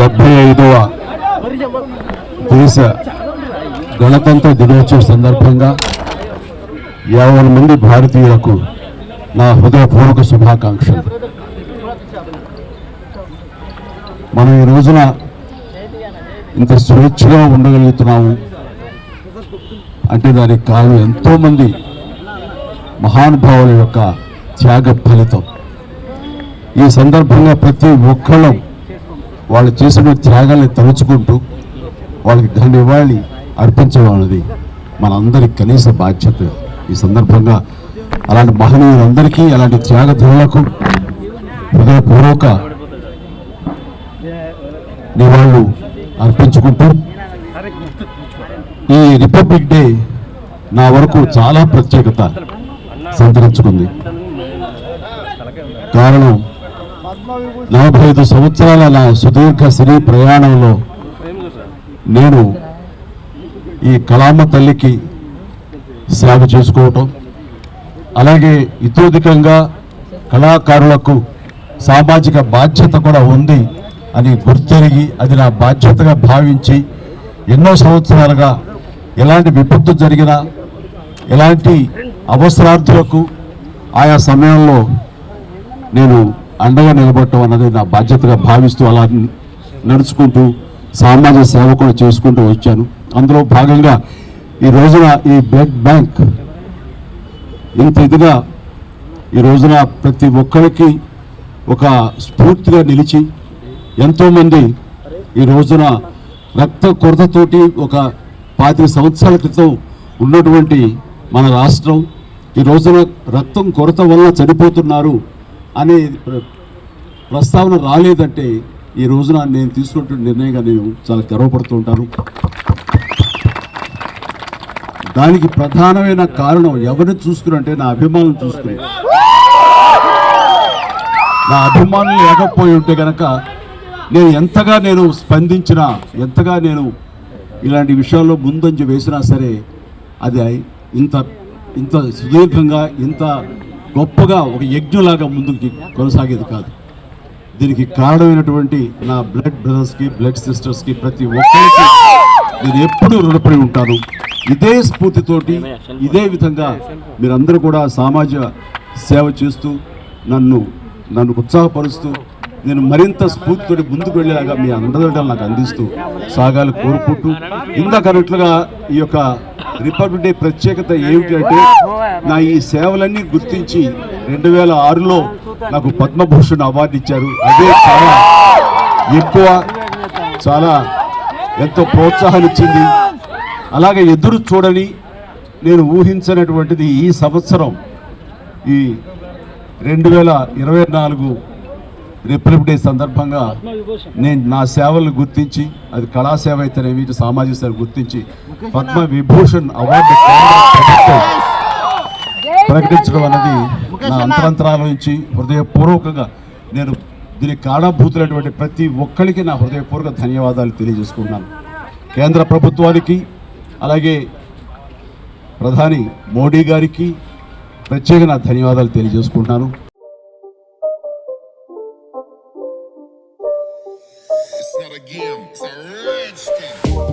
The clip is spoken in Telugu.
డెబ్బై ఐదవ దేశ గణతంత్ర దినోత్సవ సందర్భంగా యాభై మంది భారతీయులకు నా హృదయపూర్వక శుభాకాంక్షలు. మనం ఈ రోజున ఇంత స్వేచ్ఛగా ఉండగలుగుతున్నాము. అంటే దానికి కారణం ఎంతోమంది మహానుభావుల యొక్క త్యాగ ఫలితం. ఈ సందర్భంగా ప్రతి ఒక్కళ్ళం వాళ్ళు చేసిన త్యాగాల్ని తలుచుకుంటూ వాళ్ళకి ఘన నివాళి అర్పించడం మనందరి కనీస బాధ్యత. ఈ సందర్భంగా అలాంటి మహనీయులందరికీ అలాంటి త్యాగధనులకు హృదయపూర్వక నివాళులు అర్పించుకుంటూ ఈ రిపబ్లిక్ డే నా వరకు చాలా ప్రత్యేకత సంతరించుకుంది. కారణం నలభై ఐదు సంవత్సరాల నా సుదీర్ఘ సినీ ప్రయాణంలో నేను ఈ కళామ తల్లికి సేవ చేసుకోవటం అలాగే ఇతోధికంగా కళాకారులకు సామాజిక బాధ్యత కూడా ఉంది అని గుర్తెరిగి అది నా బాధ్యతగా భావించి ఎన్నో సంవత్సరాలుగా ఎలాంటి విపత్తు జరిగినా ఎలాంటి అవసరార్థులకు ఆయా సమయంలో నేను అండగా నిలబడటం అన్నది నా బాధ్యతగా భావిస్తూ అలా నడుచుకుంటూ సామాజిక సేవ కూడా చేసుకుంటూ వచ్చాను. అందులో భాగంగా ఈ రోజున ఈ బ్లడ్ బ్యాంక్ ఇంత ఇదిగా ఈ రోజున ప్రతి ఒక్కరికి ఒక స్ఫూర్తిగా నిలిచి ఎంతోమంది ఈ రోజున రక్త కొరతతోటి ఒక పాతిక సంవత్సరాల క్రితం ఉన్నటువంటి మన రాష్ట్రం ఈ రోజున రక్తం కొరత వల్ల చనిపోతున్నారు. అనే ప్రస్తావన రాలేదంటే ఈ రోజున నేను తీసుకుంటున్న నిర్ణయంగా నేను చాలా గర్వపడుతూ ఉంటాను. దానికి ప్రధానమైన కారణం ఎవరిని చూసుకున్నంటే నా అభిమానులు చూసుకుని. నా అభిమానులు లేకపోయి ఉంటే కనుక నేను ఎంతగా నేను స్పందించినా ఎంతగా నేను ఇలాంటి విషయాల్లో ముందంజ వేసినా సరే అది ఇంత ఇంత సుదీర్ఘంగా ఇంత గొప్పగా ఒక యజ్ఞలాగా ముందుకు కొనసాగేది కాదు. దీనికి కారణమైనటువంటి నా బ్లడ్ బ్రదర్స్కి బ్లడ్ సిస్టర్స్కి ప్రతి ఒక్కరికి నేను ఎప్పుడూ రుణపడి ఉంటాను. ఇదే స్ఫూర్తితోటి ఇదే విధంగా మీరందరూ కూడా సామాజిక సేవ చేస్తూ నన్ను నన్ను ఉత్సాహపరుస్తూ నేను మరింత స్ఫూర్తితోటి ముందుకు వెళ్ళేలాగా మీ అండదండలు నాకు అందిస్తూ సాగాలు కోరుకుంటూ ఇందాకన్నట్లుగా ఈ యొక్క రిపబ్లిక్ డే ప్రత్యేకత ఏమిటి అంటే నా ఈ సేవలన్నీ గుర్తించి రెండు వేల ఆరులో నాకు పద్మభూషణ్ అవార్డు ఇచ్చారు. అదే చాలా ఎక్కువ చాలా ఎంతో ప్రోత్సాహాన్ని ఇచ్చింది. అలాగే ఎదురు చూడని నేను ఊహించినటువంటిది ఈ సంవత్సరం ఈ రెండు వేల ఇరవై నాలుగు రిపబ్లిక్ డే సందర్భంగా నేను నా సేవలను గుర్తించి అది కళాసేవ అయితేనేమి సామాజిక సేవ గుర్తించి పద్మ విభూషణ్ అవార్డు ప్రకటించడం అనేది నా అంతరంతరాల నుంచి హృదయపూర్వకంగా నేను దీనికి కారణభూతులైనటువంటి ప్రతి ఒక్కరికి నా హృదయపూర్వక ధన్యవాదాలు తెలియజేసుకున్నాను కేంద్ర ప్రభుత్వానికి అలాగే ప్రధాని మోడీ గారికి ప్రత్యేక నా ధన్యవాదాలు తెలియజేసుకుంటున్నాను. again. It's a rich.